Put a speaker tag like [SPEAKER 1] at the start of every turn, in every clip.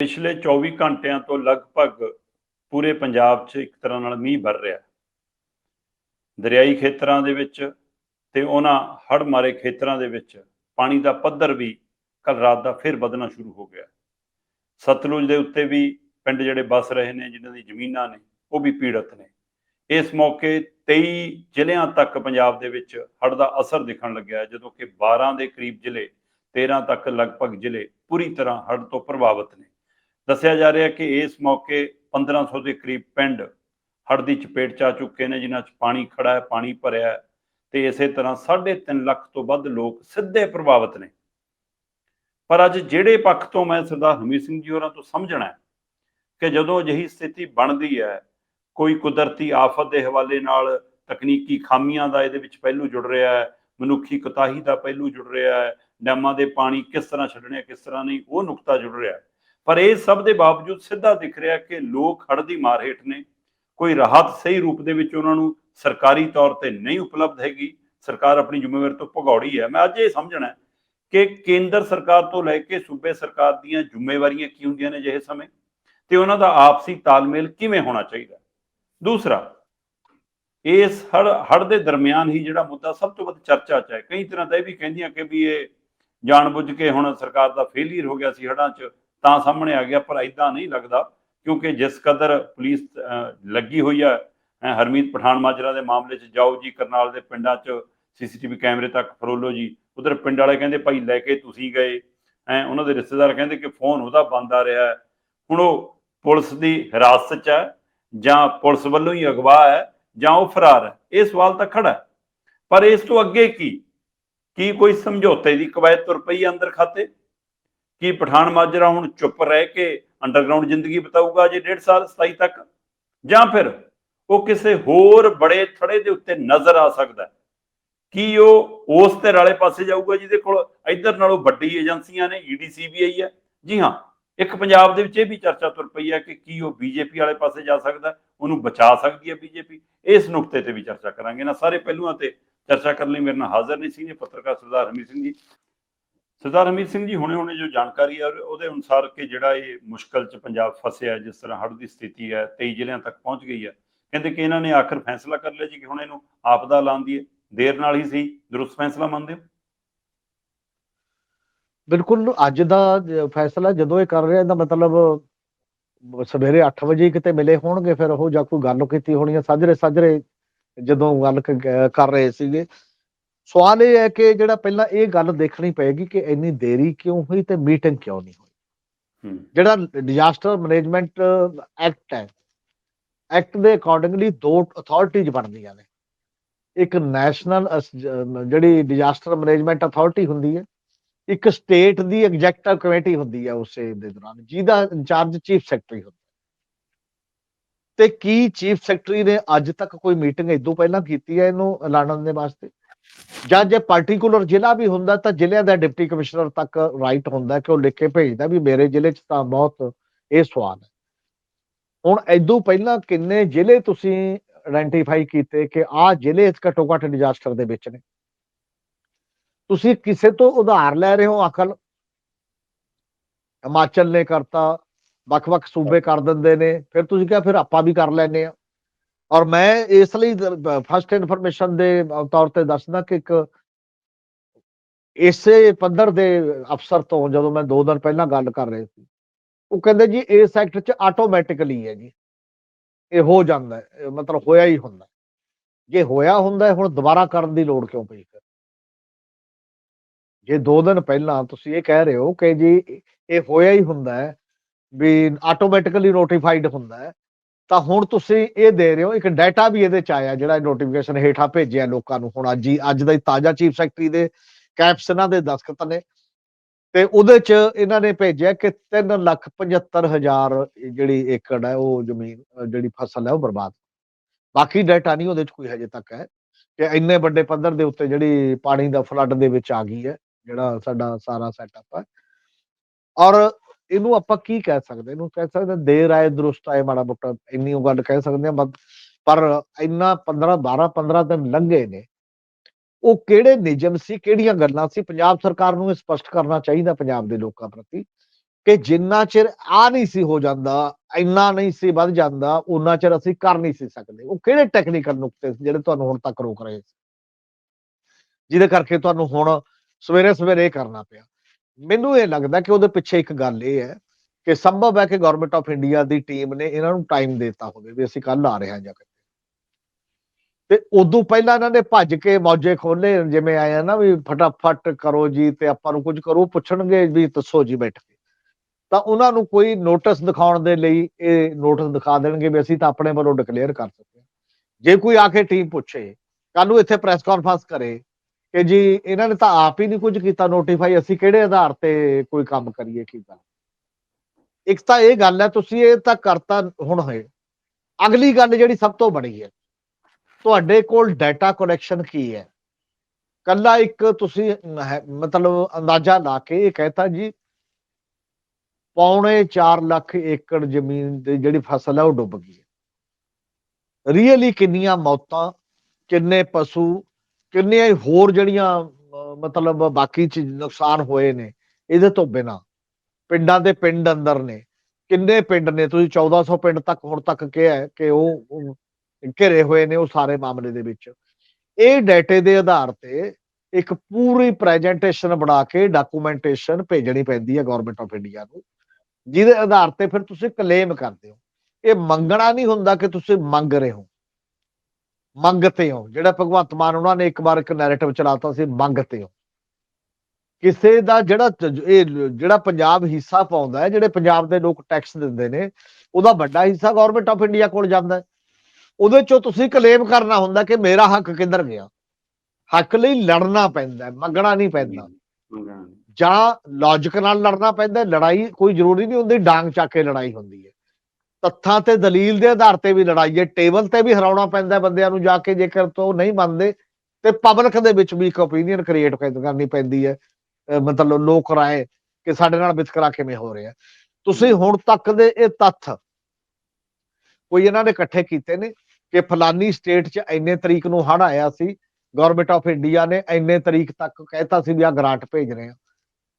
[SPEAKER 1] ਪਿਛਲੇ 24 ਘੰਟਿਆਂ ਤੋਂ ਲਗਭਗ ਪੂਰੇ ਪੰਜਾਬ 'ਚ ਇੱਕ ਤਰ੍ਹਾਂ ਨਾਲ ਮੀਂਹ ਵਰ ਰਿਹਾ। ਦਰਿਆਈ ਖੇਤਰਾਂ ਦੇ ਵਿੱਚ ਤੇ ਉਹਨਾਂ ਹੜ੍ਹ ਮਾਰੇ ਖੇਤਰਾਂ ਦੇ ਵਿੱਚ ਪਾਣੀ ਦਾ ਪੱਧਰ ਵੀ ਕੱਲ ਰਾਤ ਦਾ ਫਿਰ ਵਧਣਾ ਸ਼ੁਰੂ ਹੋ ਗਿਆ। ਸਤਲੁਜ ਦੇ ਉੱਤੇ ਵੀ ਪਿੰਡ ਜਿਹੜੇ ਵਸ ਰਹੇ ਨੇ, ਜਿਨ੍ਹਾਂ ਦੀ ਜ਼ਮੀਨਾਂ ਨੇ, ਉਹ ਵੀ ਪੀੜਤ ਨੇ। ਇਸ ਮੌਕੇ 23 ਜ਼ਿਲ੍ਹਿਆਂ ਤੱਕ ਪੰਜਾਬ ਦੇ ਵਿੱਚ ਹੜ੍ਹ ਦਾ ਅਸਰ ਦਿਖਣ ਲੱਗਿਆ, ਜਦੋਂ ਕਿ 12 ਦੇ ਕਰੀਬ ਜ਼ਿਲ੍ਹੇ 13 ਤੱਕ ਲਗਭਗ ਜ਼ਿਲ੍ਹੇ ਪੂਰੀ ਤਰ੍ਹਾਂ ਹੜ੍ਹ ਤੋਂ ਪ੍ਰਭਾਵਿਤ ਨੇ। ਦੱਸਿਆ ਜਾ ਰਿਹਾ ਕਿ ਇਸ ਮੌਕੇ 1500 ਦੇ ਕਰੀਬ ਪਿੰਡ ਹੜ੍ਹ ਦੀ ਚਪੇਟ 'ਚ ਆ ਚੁੱਕੇ ਨੇ, ਜਿਨ੍ਹਾਂ 'ਚ ਪਾਣੀ ਖੜਾ ਹੈ, ਪਾਣੀ ਭਰਿਆ ਹੈ ਤੇ ਇਸੇ ਤਰ੍ਹਾਂ 3.5 ਲੱਖ ਤੋਂ ਵੱਧ ਲੋਕ ਸਿੱਧੇ ਪ੍ਰਭਾਵਿਤ ਨੇ। ਪਰ ਅੱਜ ਜਿਹੜੇ ਪੱਖ ਤੋਂ ਮੈਂ ਸਰਦਾਰ ਹਮੀਤ ਸਿੰਘ ਜੀ ਹੋਰਾਂ ਤੋਂ ਸਮਝਣਾ ਕਿ ਜਦੋਂ ਅਜਿਹੀ ਸਥਿਤੀ ਬਣਦੀ ਹੈ, ਕੋਈ ਕੁਦਰਤੀ ਆਫਤ ਦੇ ਹਵਾਲੇ ਨਾਲ ਤਕਨੀਕੀ ਖਾਮੀਆਂ ਦਾ ਇਹਦੇ ਵਿੱਚ ਪਹਿਲੂ ਜੁੜ ਰਿਹਾ ਹੈ, ਮਨੁੱਖੀ ਕੁਤਾਹੀ ਦਾ ਪਹਿਲੂ ਜੁੜ ਰਿਹਾ ਹੈ, ਡੈਮਾਂ ਦੇ ਪਾਣੀ ਕਿਸ ਤਰ੍ਹਾਂ ਛੱਡਣੇ, ਕਿਸ ਤਰ੍ਹਾਂ ਨਹੀਂ, ਉਹ ਨੁਕਤਾ ਜੁੜ ਰਿਹਾ ਹੈ। ਪਰ ਇਹ ਸਭ ਦੇ ਬਾਵਜੂਦ ਸਿੱਧਾ ਦਿਖ ਰਿਹਾ ਕਿ ਲੋਕ ਹੜ ਦੀ ਮਾਰ ਹੇਠ ਨੇ। ਕੋਈ ਰਾਹਤ ਸਹੀ ਰੂਪ ਦੇ ਵਿੱਚ ਉਹਨਾਂ ਨੂੰ ਸਰਕਾਰੀ ਤੌਰ ਤੇ ਨਹੀਂ ਉਪਲਬਧ ਹੈਗੀ। ਸਰਕਾਰ ਆਪਣੀ ਜ਼ਿੰਮੇਵਾਰੀ ਤੋਂ ਭਗੌੜੀ ਹੈ। ਮੈਂ ਅੱਜ ਇਹ ਸਮਝਣਾ ਕਿ ਕੇਂਦਰ ਸਰਕਾਰ ਤੋਂ ਲੈ ਕੇ ਸੂਬੇ ਸਰਕਾਰ ਦੀਆਂ ਜ਼ਿੰਮੇਵਾਰੀਆਂ ਕੀ ਹੁੰਦੀਆਂ ਨੇ ਜਿਹੇ ਸਮੇਂ? ਤੇ ਉਹਨਾਂ ਦਾ ਆਪਸੀ ਤਾਲਮੇਲ ਕਿਵੇਂ ਹੋਣਾ ਚਾਹੀਦਾ? ਦੂਸਰਾ, ਇਸ ਹੜ ਹੜ ਦੇ ਦਰਮਿਆਨ ਹੀ ਜਿਹੜਾ ਮੁੱਦਾ ਸਭ ਤੋਂ ਵੱਧ ਚਰਚਾ 'ਚ ਹੈ। ਕਈ ਤਰ੍ਹਾਂ ਦਾ ਇਹ ਵੀ ਕਹਿੰਦੀਆਂ ਕਿ ਵੀ ਇਹ ਜਾਣਬੁੱਝ ਕੇ ਹੁਣ ਸਰਕਾਰ ਦਾ ਫੇਲਿਅਰ ਹੋ ਗਿਆ ਸੀ ਹੜਾਂ 'ਚ। ਤਾਂ ਸਾਹਮਣੇ ਆ ਗਿਆ ਪਰ ਐਦਾਂ ਨਹੀਂ ਲੱਗਦਾ ਕਿਉਂਕਿ ਜਿਸ ਕਦਰ ਪੁਲਿਸ ਲੱਗੀ ਹੋਈ ਹੈ ਅਹ, ਹਰਮੀਤ ਪਠਾਨ ਮਾਜਰਾ ਦੇ ਮਾਮਲੇ 'ਚ ਜਾਓ ਜੀ ਕਰਨਾਲ ਦੇ ਪਿੰਡਾਂ 'ਚ ਸੀਸੀਟੀਵੀ ਕੈਮਰੇ ਤੱਕ ਫਰੋਲੋ ਜੀ। ਉਧਰ ਪਿੰਡ ਵਾਲੇ ਕਹਿੰਦੇ ਭਾਈ ਲੈ ਕੇ ਤੁਸੀਂ ਗਏ। ਐ ਉਹਨਾਂ ਦੇ ਰਿਸ਼ਤੇਦਾਰ ਕਹਿੰਦੇ ਕਿ ਫੋਨ ਉਹਦਾ ਬੰਦ ਆ ਰਿਹਾ ਹੁਣ ਉਹ ਪੁਲਿਸ ਦੀ ਹਿਰਾਸਤ 'ਚ ਹੈ ਜਾਂ ਪੁਲਿਸ ਵੱਲੋਂ ਹੀ ਅਗਵਾ ਹੈ ਜਾਂ ਉਹ ਫਰਾਰ ਹੈ? ਇਹ ਸਵਾਲ ਤਾਂ ਖੜਾ ਪਰ ਇਸ ਤੋਂ ਅੱਗੇ ਕੀ? ਕੀ ਕੋਈ ਸਮਝੌਤੇ ਦੀ ਕਵਾਇਦ ਤੁਰ ਪਈ ਹੈ ਅੰਦਰ ਖਾਤੇ? ਕੀ ਪਠਾਨ ਮਾਜਰਾ ਹੁਣ ਚੁੱਪ ਰਹਿ ਕੇ ਅੰਡਰਗਰਾਉਂਡ ਜ਼ਿੰਦਗੀ ਬਿਤਾਊਗਾ ਜੇ 1.5 ਸਾਲ 27 ਤੱਕ? ਜਾਂ ਫਿਰ ਉਹ ਕਿਸੇ ਹੋਰ ਬੜੇ ਥੜੇ ਦੇ ਉੱਤੇ ਨਜ਼ਰ ਆ ਸਕਦਾ ਹੈ? ਕੀ ਉਹ ਉਸ ਤੇ ਵਾਲੇ ਪਾਸੇ ਜਾਊਗਾ ਜਿਹਦੇ ਕੋਲ ਇੱਧਰ ਨਾਲੋਂ ਵੱਡੀ ਏਜੰਸੀਆਂ ਨੇ ਈਡੀ ਸੀਬੀਆਈ ਹੈ? ਜੀ ਹਾਂ, ਇੱਕ ਪੰਜਾਬ ਦੇ ਵਿੱਚ ਇਹ ਵੀ ਚਰਚਾ ਤੁਰ ਪਈ ਹੈ ਕਿ ਕੀ ਉਹ ਬੀਜੇਪੀ ਵਾਲੇ ਪਾਸੇ ਜਾ ਸਕਦਾ ਉਹਨੂੰ ਬਚਾ ਸਕਦੀ ਹੈ ਬੀਜੇਪੀ ਇਸ ਨੁਕਤੇ ਤੇ ਵੀ ਚਰਚਾ ਕਰਾਂਗੇ। ਨਾ ਸਾਰੇ ਪਹਿਲੂਆਂ ਤੇ ਚਰਚਾ ਕਰਨ ਲਈ ਮੇਰੇ ਨਾਲ ਹਾਜ਼ਰ ਨੇ ਸੀਨੀਅਰ ਪੱਤਰਕਾਰ ਸਰਦਾਰ ਹਮੀਤ ਸਿੰਘ ਜੀ। ਸਰਦਾਰ ਹਮੀਤ ਸਿੰਘ ਜੀ, ਹੁਣੇ ਹੁਣੇ ਜੋ ਜਾਣਕਾਰੀ ਹੈ, ਉਹਦੇ ਅਨੁਸਾਰ ਕਿ ਜਿਹੜਾ ਇਹ ਮੁਸ਼ਕਲ ਚ ਪੰਜਾਬ ਫਸਿਆ, ਜਿਸ ਤਰ੍ਹਾਂ ਹੜ੍ਹ ਦੀ ਸਥਿਤੀ ਹੈ 23 ਜ਼ਿਲ੍ਹਿਆਂ ਤੱਕ ਪਹੁੰਚ ਗਈ ਹੈ, ਕਹਿੰਦੇ ਕਿ ਇਹਨਾਂ ਨੇ ਆਖਰ ਫੈਸਲਾ ਕਰ ਲਿਆ ਜੀ ਕਿ ਹੁਣ ਇਹਨੂੰ ਆਪਦਾ ਐਲਾਨ ਦੀਏ ਦੇਰ ਨਾਲ ਹੀ ਸੀ ਦਰੁਸਤ ਫੈਸਲਾ ਮੰਨਦੇ ਹੋ?
[SPEAKER 2] ਬਿਲਕੁਲ, ਅੱਜ ਦਾ ਫੈਸਲਾ ਜਦੋਂ ਇਹ ਕਰ ਰਿਹਾ, ਇਹਦਾ ਮਤਲਬ ਸਵੇਰੇ 8 ਵਜੇ ਕਿਤੇ ਮਿਲੇ ਹੋਣਗੇ, ਫਿਰ ਉਹ ਜਾਂ ਕੋਈ ਗੱਲ ਕੀਤੀ ਹੋਣੀ ਹੈ ਸਾਜਰੇ ਸਾਜਰੇ ਜਦੋਂ ਗੱਲ ਕਰ ਰਹੇ ਸੀਗੇ। ਸਵਾਲ ਇਹ ਹੈ ਕਿ ਜਿਹੜਾ ਪਹਿਲਾਂ ਇਹ ਗੱਲ ਦੇਖਣੀ ਪਏਗੀ ਕਿ ਇੰਨੀ ਦੇਰੀ ਕਿਉਂ ਹੋਈ ਤੇ ਮੀਟਿੰਗ ਕਿਉਂ ਨਹੀਂ ਹੋਈ? ਜਿਹੜਾ ਡਿਜ਼ਾਸਟਰ ਮੈਨੇਜਮੈਂਟ ਐਕਟ ਹੈ ਐਕਟ ਦੇ ਅਕੋਰਡਿੰਗਲੀ ਦੋ ਅਥਾਰਟੀਜ਼ ਬਣਦੀਆਂ ਨੇ। ਇੱਕ ਨੈਸ਼ਨਲ ਜਿਹੜੀ ਡਿਜ਼ਾਸਟਰ ਮੈਨੇਜਮੈਂਟ ਅਥਾਰਟੀ ਹੁੰਦੀ ਹੈ ਇੱਕ ਸਟੇਟ ਦੀ ਐਗਜ਼ੈਕਟਿਵ ਕਮੇਟੀ ਹੁੰਦੀ ਹੈ ਉਸੇ ਦੇ ਦੌਰਾਨ ਜਿਹਦਾ ਇੰਚਾਰਜ ਚੀਫ ਸੈਕਟਰੀ ਹੁੰਦਾ ਤੇ ਕੀ ਚੀਫ ਸੈਕਟਰੀ ਨੇ ਅੱਜ ਤੱਕ ਕੋਈ ਮੀਟਿੰਗ ਇਦੋਂ ਪਹਿਲਾਂ ਕੀਤੀ ਹੈ ਇਹਨੂੰ ਐਲਾਨਣ ਦੇ ਵਾਸਤੇ? ਜਾਂ ਜੇ ਪਾਰਟਿਕੂਲਰ ਜ਼ਿਲ੍ਹਾ ਵੀ ਹੁੰਦਾ ਤਾਂ ਜ਼ਿਲ੍ਹੇ ਦਾ ਡਿਪਟੀ ਕਮਿਸ਼ਨਰ ਤੱਕ ਰਾਈਟ ਹੁੰਦਾ ਕਿ ਉਹ ਲਿਖ ਕੇ ਭੇਜਦਾ ਵੀ ਮੇਰੇ ਜ਼ਿਲ੍ਹੇ 'ਚ ਤਾਂ ਬਹੁਤ ਇਹ ਸਵਾਲ ਹੈ। ਹੁਣ ਇਦੋਂ ਪਹਿਲਾਂ ਕਿੰਨੇ ਜ਼ਿਲ੍ਹੇ ਤੁਸੀਂ ਆਇਡੈਂਟੀਫਾਈ ਕੀਤੇ ਕਿ ਆਹ ਜ਼ਿਲ੍ਹੇ ਘੱਟੋ ਘੱਟ ਡਿਜ਼ਾਸਟਰ ਦੇ ਵਿੱਚ ਨੇ? ਤੁਸੀਂ ਕਿਸੇ ਤੋਂ ਉਧਾਰ ਲੈ ਰਹੇ ਹੋ ਅਕਲ ਹਿਮਾਚਲ ਨੇ ਕਰਤਾ ਵੱਖ-ਵੱਖ ਸੂਬੇ ਕਰ ਦਿੰਦੇ ਨੇ ਫਿਰ ਤੁਸੀਂ ਕਿਹਾ ਫਿਰ ਆਪਾਂ ਵੀ ਕਰ ਲੈਨੇ ਆ ਔਰ ਮੈਂ ਇਸ ਲਈ ਫਸਟ ਇਨਫੋਰਮੇਸ਼ਨ ਦੇ ਤੌਰ ਤੇ ਦੱਸਦਾ ਕਿ ਇੱਕ ਇਸੇ ਪੱਧਰ ਦੇ ਅਫਸਰ ਤੋਂ ਜਦੋਂ ਮੈਂ 2 ਦਿਨ ਪਹਿਲਾਂ ਗੱਲ ਕਰ ਰਹੇ ਸੀ, ਉਹ ਕਹਿੰਦੇ ਜੀ ਇਸ ਸੈਕਟਰ 'ਚ ਆਟੋਮੈਟਿਕਲੀ ਹੈ ਜੀ। ਇਹ ਹੋ ਜਾਂਦਾ ਮਤਲਬ ਹੋਇਆ ਹੀ ਹੁੰਦਾ ਜੇ ਹੋਇਆ ਹੁੰਦਾ ਹੁਣ ਦੁਬਾਰਾ ਕਰਨ ਦੀ ਲੋੜ ਕਿਉਂ ਪਈ ਫਿਰ? ਜੇ 2 ਦਿਨ ਪਹਿਲਾਂ ਤੁਸੀਂ ਇਹ ਕਹਿ ਰਹੇ ਹੋ ਕਿ ਜੀ ਇਹ ਹੋਇਆ ਹੀ ਹੁੰਦਾ ਵੀ ਆਟੋਮੈਟਿਕਲੀ ਨੋਟੀਫਾਈਡ ਹੁੰਦਾ ਤਾਂ ਹੁਣ ਤੁਸੀਂ ਇਹ ਦੇ ਰਹੇ ਹੋ, ਇੱਕ ਡਾਟਾ ਵੀ ਇਹਦੇ ਚ ਆਇਆ ਜਿਹੜਾ ਨੋਟੀਫਿਕੇਸ਼ਨ ਹੇਠਾਂ ਭੇਜਿਆ ਲੋਕਾਂ ਨੂੰ ਹੁਣ ਅੱਜ ਹੀ, ਅੱਜ ਦਾ ਹੀ ਤਾਜ਼ਾ ਚੀਫ ਸੈਕਟਰੀ ਦੇ ਕੈਪਸਨਾਂ ਦੇ ਦਸਖਤ ਨੇ। ਤੇ ਉਹਦੇ ਚ ਇਹਨਾਂ ਨੇ ਭੇਜਿਆ ਕਿ 3 ਲੱਖ 75 ਹਜ਼ਾਰ ਜਿਹੜੀ ਏਕੜ ਹੈ, ਉਹ ਜ਼ਮੀਨ, ਜਿਹੜੀ ਫਸਲ ਹੈ, ਉਹ ਬਰਬਾਦ। ਬਾਕੀ ਡਾਟਾ ਨਹੀਂ ਉਹਦੇ ਚ ਕੋਈ ਹਜੇ ਤੱਕ ਹੈ। ਕਿ ਇੰਨੇ ਵੱਡੇ ਪੱਧਰ ਦੇ ਉੱਤੇ ਜਿਹੜੀ ਪਾਣੀ ਦਾ ਫਲੱਡ ਦੇ ਵਿੱਚ ਆ ਗਈ ਹੈ, ਜਿਹੜਾ ਸਾਡਾ ਸਾਰਾ ਸੈਟਅਪ ਹੈ। ਔਰ ਇਹਨੂੰ ਆਪਾਂ ਕੀ ਕਹਿ ਸਕਦੇ? ਇਹਨੂੰ ਕਹਿ ਸਕਦੇ ਹਾਂ, ਦੇਰ ਆਏ ਦਰੁਸਤ ਆਏ ਮਾੜਾ ਮੋਟਾ ਇੰਨੀ ਉਹ ਗੱਲ ਕਹਿ ਸਕਦੇ ਆ ਪਰ ਇੰਨਾ 15 12 15 ਦਿਨ ਲੰਘੇ ਨੇ। ਉਹ ਕਿਹੜੇ ਨਿਯਮ ਸੀ ਕਿਹੜੀਆਂ ਗੱਲਾਂ ਸੀ? ਪੰਜਾਬ ਸਰਕਾਰ ਨੂੰ ਇਹ ਸਪਸ਼ਟ ਕਰਨਾ ਚਾਹੀਦਾ ਪੰਜਾਬ ਦੇ ਲੋਕਾਂ ਪ੍ਰਤੀ ਕਿ ਜਿੰਨਾ ਚਿਰ ਆ ਨਹੀਂ ਸੀ ਹੋ ਜਾਂਦਾ ਇੰਨਾ ਨਹੀਂ ਸੀ ਵੱਧ ਜਾਂਦਾ ਉਹਨਾਂ ਚਿਰ ਅਸੀਂ ਕਰ ਨਹੀਂ ਸੀ ਸਕਦੇ। ਉਹ ਕਿਹੜੇ ਟੈਕਨੀਕਲ ਨੁਕਤੇ ਸੀ ਜਿਹੜੇ ਤੁਹਾਨੂੰ ਹੁਣ ਤੱਕ ਰੋਕ ਰਹੇ ਸੀ? ਜਿਹਦੇ ਕਰਕੇ ਤੁਹਾਨੂੰ ਹੁਣ ਸਵੇਰੇ ਸਵੇਰੇ ਇਹ ਕਰਨਾ ਪਿਆ। ਮੈਨੂੰ ਇਹ ਲੱਗਦਾ ਕਿ ਉਹਦੇ ਪਿੱਛੇ ਇੱਕ ਗੱਲ ਇਹ ਹੈ ਕਿ ਸੰਭਵ ਹੈ ਕਿ ਗਵਰਨਮੈਂਟ ਆਫ ਇੰਡੀਆ ਦੀ ਟੀਮ ਨੇ ਇਹਨਾਂ ਨੂੰ ਟਾਈਮ ਦਿੱਤਾ ਹੋਵੇ ਵੀ ਅਸੀਂ ਕੱਲ ਆ ਰਹੇ ਹਾਂ ਜਾ ਕੇ। ਤੇ ਉਦੋਂ ਪਹਿਲਾਂ ਇਹਨਾਂ ਨੇ ਭੱਜ ਕੇ ਮੌਜੇ ਖੋਲੇ ਜਿਵੇਂ ਆਇਆ ਨਾ ਵੀ ਫਟਾਫਟ ਕਰੋ ਜੀ ਤੇ ਆਪਾਂ ਨੂੰ ਕੁਝ ਕਰੋ, ਪੁੱਛਣਗੇ ਵੀ ਦੱਸੋ ਜੀ ਬੈਠ ਕੇ। ਤਾਂ ਉਹਨਾਂ ਨੂੰ ਕੋਈ ਨੋਟਿਸ ਦਿਖਾਉਣ ਦੇ ਲਈ ਇਹ ਨੋਟਿਸ ਦਿਖਾ ਦੇਣਗੇ ਵੀ ਅਸੀਂ ਤਾਂ ਆਪਣੇ ਵੱਲੋਂ ਡਿਕਲੇਅਰ ਕਰ ਸਕਦੇ ਹਾਂ। ਜੇ ਕੋਈ ਆ ਕੇ ਟੀਮ ਪੁੱਛੇ ਕੱਲ ਨੂੰ ਇੱਥੇ ਪ੍ਰੈਸ ਕਾਨਫਰੰਸ ਕਰੇ ਕਿ ਜੀ ਇਹਨਾਂ ਨੇ ਤਾਂ ਆਪ ਹੀ ਨਹੀਂ ਕੁਝ ਕੀਤਾ ਨੋਟੀਫਾਈ ਅਸੀਂ ਕਿਹੜੇ ਆਧਾਰ ਤੇ ਕੋਈ ਕੰਮ ਕਰੀਏ, ਕੀ ਗੱਲ? ਇੱਕ ਤਾਂ ਇਹ ਗੱਲ ਹੈ, ਤੁਸੀਂ ਇਹ ਤਾਂ ਕਰਤਾ ਹੁਣ ਹੋਏ। ਅਗਲੀ ਗੱਲ ਜਿਹੜੀ ਸਭ ਤੋਂ ਬੜੀ ਹੈ, ਤੁਹਾਡੇ ਕੋਲ ਡਾਟਾ ਕਲੈਕਸ਼ਨ ਕੀ ਹੈ? ਕੱਲਾ ਇੱਕ ਤੁਸੀਂ ਹੈ- ਮਤਲਬ ਅੰਦਾਜ਼ਾ ਲਾ ਕੇ ਇਹ ਕਹਿਤਾ ਜੀ, ਪੌਣੇ 4 ਲੱਖ ਏਕੜ ਜ਼ਮੀਨ ਦੀ ਜਿਹੜੀ ਫਸਲ ਹੈ ਉਹ ਡੁੱਬ ਗਈ ਹੈ। ਰੀਅਲੀ ਕਿੰਨੀਆਂ ਮੌਤਾਂ, ਕਿੰਨੇ ਪਸ਼ੂ ਕਿੰਨੀਆਂ ਹੀ ਹੋਰ ਜਿਹੜੀਆਂ ਮਤਲਬ ਬਾਕੀ ਚੀਜ਼ ਨੁਕਸਾਨ ਹੋਏ ਨੇ, ਇਹਦੇ ਤੋਂ ਬਿਨਾ, ਪਿੰਡਾਂ ਦੇ ਪਿੰਡ ਅੰਦਰ ਨੇ। ਕਿੰਨੇ ਪਿੰਡ ਨੇ? ਤੁਸੀਂ 1400 ਪਿੰਡ ਤੱਕ ਹੁਣ ਤੱਕ ਕਿਹਾ ਹੈ ਕਿ ਉਹ ਉਹ ਘਿਰੇ ਹੋਏ ਨੇ ਉਹ ਸਾਰੇ ਮਾਮਲੇ ਦੇ ਵਿੱਚ। ਇਹ ਡਾਟੇ ਦੇ ਆਧਾਰ ਤੇ ਇੱਕ ਪੂਰੀ ਪ੍ਰੈਜੈਂਟੇਸ਼ਨ ਬਣਾ ਕੇ ਡਾਕੂਮੈਂਟੇਸ਼ਨ ਭੇਜਣੀ ਪੈਂਦੀ ਹੈ ਗਵਰਨਮੈਂਟ ਆਫ ਇੰਡੀਆ ਨੂੰ। ਜਿਹਦੇ ਆਧਾਰ ਤੇ ਫਿਰ ਤੁਸੀਂ ਕਲੇਮ ਕਰਦੇ ਹੋ। ਇਹ ਮੰਗਣਾ ਨਹੀਂ ਹੁੰਦਾ ਕਿ ਤੁਸੀਂ ਮੰਗ ਰਹੇ ਹੋ। ਮੰਗਤੇ ਹੋ। ਜਿਹੜਾ ਭਗਵੰਤ ਮਾਨ ਉਹਨਾਂ ਨੇ ਇੱਕ ਵਾਰ ਇੱਕ ਨੈਰੇਟਿਵ ਚਲਾਤਾ ਸੀ ਮੰਗਤੇ ਹੋ। ਕਿਸੇ ਦਾ ਜਿਹੜਾ ਇਹ ਜਿਹੜਾ ਪੰਜਾਬ ਹਿੱਸਾ ਪਾਉਂਦਾ ਹੈ ਜਿਹੜੇ ਪੰਜਾਬ ਦੇ ਲੋਕ ਟੈਕਸ ਦਿੰਦੇ ਨੇ ਉਹਦਾ ਵੱਡਾ ਹਿੱਸਾ ਗਵਰਨਮੈਂਟ ਆਫ ਇੰਡੀਆ ਕੋਲ ਜਾਂਦਾ ਹੈ। ਉਹਦੇ ਚੋਂ ਤੁਸੀਂ ਕਲੇਮ ਕਰਨਾ ਹੁੰਦਾ ਕਿ ਮੇਰਾ ਹੱਕ ਕਿੱਧਰ ਗਿਆ। ਹੱਕ ਲਈ ਲੜਨਾ ਪੈਂਦਾ ਮੰਗਣਾ ਨਹੀਂ ਪੈਂਦਾ। ਜਾਂ ਲੌਜੀਕ ਨਾਲ ਲੜਨਾ ਪੈਂਦਾ ਲੜਾਈ ਕੋਈ ਜ਼ਰੂਰੀ ਨਹੀਂ ਹੁੰਦੀ ਡਾਂਗ ਚੱਕ ਕੇ ਲੜਾਈ ਹੁੰਦੀ ਹੈ। ਤੱਥਾਂ ਤੇ ਦਲੀਲ ਦੇ ਆਧਾਰ ਤੇ ਵੀ ਲੜਾਈ ਹੈ, ਟੇਬਲ ਤੇ ਵੀ ਹਰਾਉਣਾ ਪੈਂਦਾ ਬੰਦਿਆਂ ਨੂੰ ਜਾ ਕੇ, ਜੇਕਰ ਤੋਂ ਨਹੀਂ ਮੰਨਦੇ, ਤੇ ਪਬਲਿਕ ਦੇ ਵਿੱਚ ਵੀ ਇੱਕ ਓਪੀਨੀਅਨ ਕ੍ਰੀਏਟ ਕਰਨੀ ਪੈਂਦੀ ਹੈ। ਮਤਲਬ ਲੋਕ ਰਾਏ ਕਿ ਸਾਡੇ ਨਾਲ ਵਿਤਕਰਾ ਕਿਵੇਂ ਹੋ ਰਿਹਾ। ਤੁਸੀਂ ਹੁਣ ਤੱਕ ਦੇ ਇਹ ਤੱਥ ਕੋਈ ਇਹਨਾਂ ਨੇ ਇਕੱਠੇ ਕੀਤੇ ਨੇ ਕਿ ਫਲਾਨੀ ਸਟੇਟ 'ਚ ਇੰਨੇ ਤਰੀਕ ਨੂੰ ਹੜ ਆਇਆ ਸੀ ਗਵਰਨਮੈਂਟ ਆਫ ਇੰਡੀਆ ਨੇ ਇੰਨੇ ਤਰੀਕ ਤੱਕ ਕਹਿਤਾ ਸੀ ਵੀ ਆ ਗ੍ਰਾਂਟ ਭੇਜ ਰਹੇ ਆ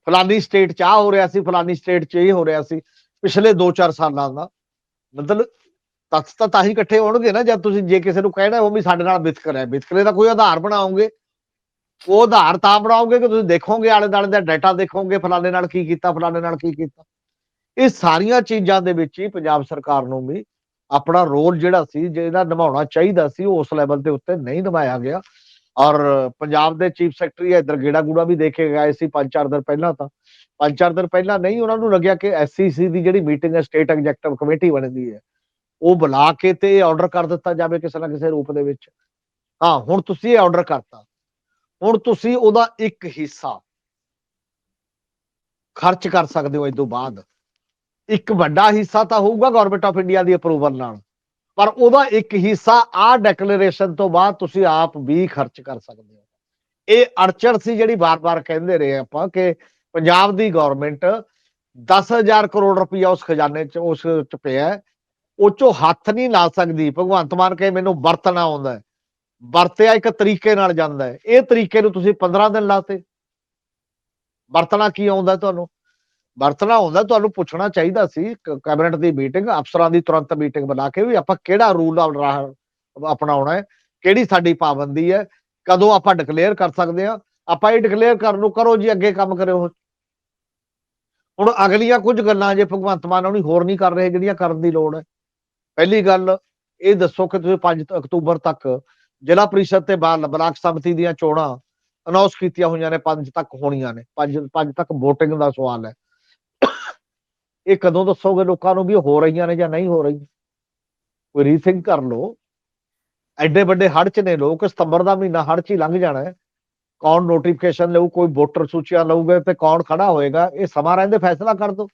[SPEAKER 2] ਫਲਾਨੀ ਸਟੇਟ 'ਚ ਆ ਹੋ ਰਿਹਾ ਸੀ, ਫਲਾਨੀ ਸਟੇਟ 'ਚ ਇਹ ਹੋ ਰਿਹਾ ਸੀ, ਪਿਛਲੇ 2-4 ਸਾਲਾਂ ਦਾ। ਮਤਲਬ ਤੱਥ ਤਾਂ ਤਾਂ ਹੀ ਇਕੱਠੇ ਹੋਣਗੇ ਨਾ, ਜਦ ਤੁਸੀਂ ਜੇ ਕਿਸੇ ਨੂੰ ਕਹਿਣਾ ਉਹ ਵੀ ਸਾਡੇ ਨਾਲ ਵਿਤਕਰਾ ਹੈ ਵਿਤਕਰੇ ਦਾ ਕੋਈ ਆਧਾਰ ਬਣਾਓਗੇ? ਉਹ ਆਧਾਰ ਤਾਂ ਬਣਾਓਗੇ ਕਿ ਤੁਸੀਂ ਦੇਖੋਗੇ, ਆਲੇ ਦੁਆਲੇ ਦਾ ਡਾਟਾ ਦੇਖੋਗੇ, ਫਲਾਣੇ ਨਾਲ ਕੀ ਕੀਤਾ, ਫਲਾਣੇ ਨਾਲ ਕੀ ਕੀਤਾ? ਇਹ ਸਾਰੀਆਂ ਚੀਜ਼ਾਂ ਦੇ ਵਿੱਚ ਹੀ ਪੰਜਾਬ ਸਰਕਾਰ ਨੂੰ ਵੀ ਆਪਣਾ ਰੋਲ ਜਿਹੜਾ ਸੀ, ਜਿਹੜਾ ਨਿਭਾਉਣਾ ਚਾਹੀਦਾ ਸੀ, ਉਸ ਲੈਵਲ ਦੇ ਉੱਤੇ ਨਹੀਂ ਨਿਭਾਇਆ ਗਿਆ। ਔਰ ਪੰਜਾਬ ਦੇ ਚੀਫ ਸੈਕਟਰੀ ਇਧਰ ਗੇੜਾ ਗੂੜਾ ਵੀ ਦੇ ਕੇ ਗਏ ਸੀ ਪੰਜ ਚਾਰ ਦਿਨ ਪਹਿਲਾਂ ਤਾਂ। ਪੰਜ ਚਾਰ ਦਿਨ ਪਹਿਲਾਂ ਨਹੀਂ, ਉਹਨਾਂ ਨੂੰ ਲੱਗਿਆ ਕਿ ਐਸਸੀਸੀ ਦੀ ਜਿਹੜੀ ਮੀਟਿੰਗ ਹੈ ਸਟੇਟ ਐਗਜ਼ੈਕਟਿਵ ਕਮੇਟੀ ਬਣਦੀ ਹੈ, ਉਹ ਬੁਲਾ ਕੇ ਤੇ ਇਹ ਆਰਡਰ ਕਰ ਦਿੱਤਾ ਜਾਵੇ ਕਿਸੇ ਨਾ ਕਿਸੇ ਰੂਪ ਦੇ ਵਿੱਚ। ਹਾਂ, ਹੁਣ ਤੁਸੀਂ ਇਹ ਆਰਡਰ ਕਰਤਾ। ਹੁਣ ਤੁਸੀਂ ਉਹਦਾ ਇੱਕ ਹਿੱਸਾ ਖਰਚ ਕਰ ਸਕਦੇ ਹੋ ਇਸ ਤੋਂ ਬਾਅਦ। ਇੱਕ ਵੱਡਾ ਹਿੱਸਾ ਤਾਂ ਹੋਊਗਾ ਗਵਰਨਮੈਂਟ ਆਫ ਇੰਡੀਆ ਦੀ ਅਪਰੂਵਲ ਨਾਲ। ਪਰ ਉਹਦਾ ਇੱਕ ਹਿੱਸਾ ਆ ਡੈਕਲੇਰੇਸ਼ਨ ਤੋਂ ਬਾਅਦ ਤੁਸੀਂ ਆਪ ਵੀ ਖਰਚ ਕਰ ਸਕਦੇ ਹੋ। ਇਹ ਅੜਚਣ ਸੀ ਜਿਹੜੀ ਬਾਰ-ਬਾਰ ਕਹਿੰਦੇ ਰਹੇ ਆਪਾਂ ਕਿ ਪੰਜਾਬ ਦੀ ਗਵਰਨਮੈਂਟ 10000 ਕਰੋੜ ਰੁਪਇਆ ਉਸ ਖਜ਼ਾਨੇ 'ਚ, ਉਸ 'ਚ ਪਿਆ ਉਹ 'ਚੋਂ ਹੱਥ ਨਹੀਂ ਲਾ ਸਕਦੀ। ਭਗਵੰਤ ਮਾਨ ਕਹੇ, ਮੈਨੂੰ ਵਰਤਣਾ ਆਉਂਦਾ ਵਰਤਿਆ ਇੱਕ ਤਰੀਕੇ ਨਾਲ ਜਾਂਦਾ ਹੈ। ਇਹ ਤਰੀਕੇ ਨੂੰ ਤੁਸੀਂ 15 ਦਿਨ ਲਾਤੇ। ਵਰਤਣਾ ਕੀ ਆਉਂਦਾ ਤੁਹਾਨੂੰ? ਵਰਤਣਾ ਹੁੰਦਾ, ਤੁਹਾਨੂੰ ਪੁੱਛਣਾ ਚਾਹੀਦਾ ਸੀ ਕੈਬਨਿਟ ਦੀ ਮੀਟਿੰਗ, ਅਫਸਰਾਂ ਦੀ ਤੁਰੰਤ ਮੀਟਿੰਗ ਬਣਾ ਕੇ ਵੀ ਆਪਾਂ ਕਿਹੜਾ ਰੂਲ ਅਪਣਾਉਣਾ ਹੈ, ਕਿਹੜੀ ਸਾਡੀ ਪਾਬੰਦੀ ਹੈ, ਕਦੋਂ ਆਪਾਂ ਡਿਕਲੇਅਰ ਕਰ ਸਕਦੇ ਹਾਂ, ਆਪਾਂ ਇਹ ਡਿਕਲੇਅਰ ਕਰਨ ਨੂੰ ਕਰੋ ਜੀ, ਅੱਗੇ ਕੰਮ ਕਰਿਓ। ਹੁਣ ਅਗਲੀਆਂ ਕੁਝ ਗੱਲਾਂ ਜੇ ਭਗਵੰਤ ਮਾਨ ਉਹਨੀ ਹੋਰ ਨਹੀਂ ਕਰ ਰਹੇ, ਜਿਹੜੀਆਂ ਕਰਨ ਦੀ ਲੋੜ ਹੈ। ਪਹਿਲੀ ਗੱਲ, ਇਹ ਦੱਸੋ ਕਿ ਤੁਸੀਂ 5 ਅਕਤੂਬਰ ਤੱਕ ਜ਼ਿਲ੍ਹਾ ਪ੍ਰੀਸ਼ਦ ਤੇ ਬਾਲ ਬਲਾਕ ਸਮਿਤੀ ਦੀਆਂ ਚੋਣਾਂ ਅਨਾਉਂਸ ਕੀਤੀਆਂ ਹੋਈਆਂ ਨੇ 5 ਤੱਕ ਹੋਣੀਆਂ ਨੇ। 5 5 ਤੱਕ VOTING ਦਾ ਸਵਾਲ ਹੈ। ਇਹ ਕਦੋਂ ਦੱਸੋਗੇ ਲੋਕਾਂ ਨੂੰ ਵੀ ਹੋ ਰਹੀਆਂ ਨੇ ਜਾਂ ਨਹੀਂ ਹੋ ਰਹੀਆਂ? ਕੋਈ ਰੀਥਿੰਕ ਕਰ ਲਓ। ਐਡੇ ਵੱਡੇ ਹੜ੍ਹ ਚ ਨੇ ਲੋਕ, ਸਤੰਬਰ ਦਾ ਮਹੀਨਾ ਹੜ੍ਹ ਚ ਹੀ ਲੰਘ ਜਾਣਾ ਹੈ। ਕੌਣ ਨੋਟੀਫਿਕੇਸ਼ਨ ਲਊ, ਕੋਈ ਵੋਟਰ ਸੂਚੀਆਂ ਲਊਗਾ ਤੇ ਕੌਣ ਖੜਾ ਹੋਏਗਾ, ਇਹ ਸਮਾਂ ਰਹਿੰਦੇ ਫੈਸਲਾ ਕਰ ਦੋ।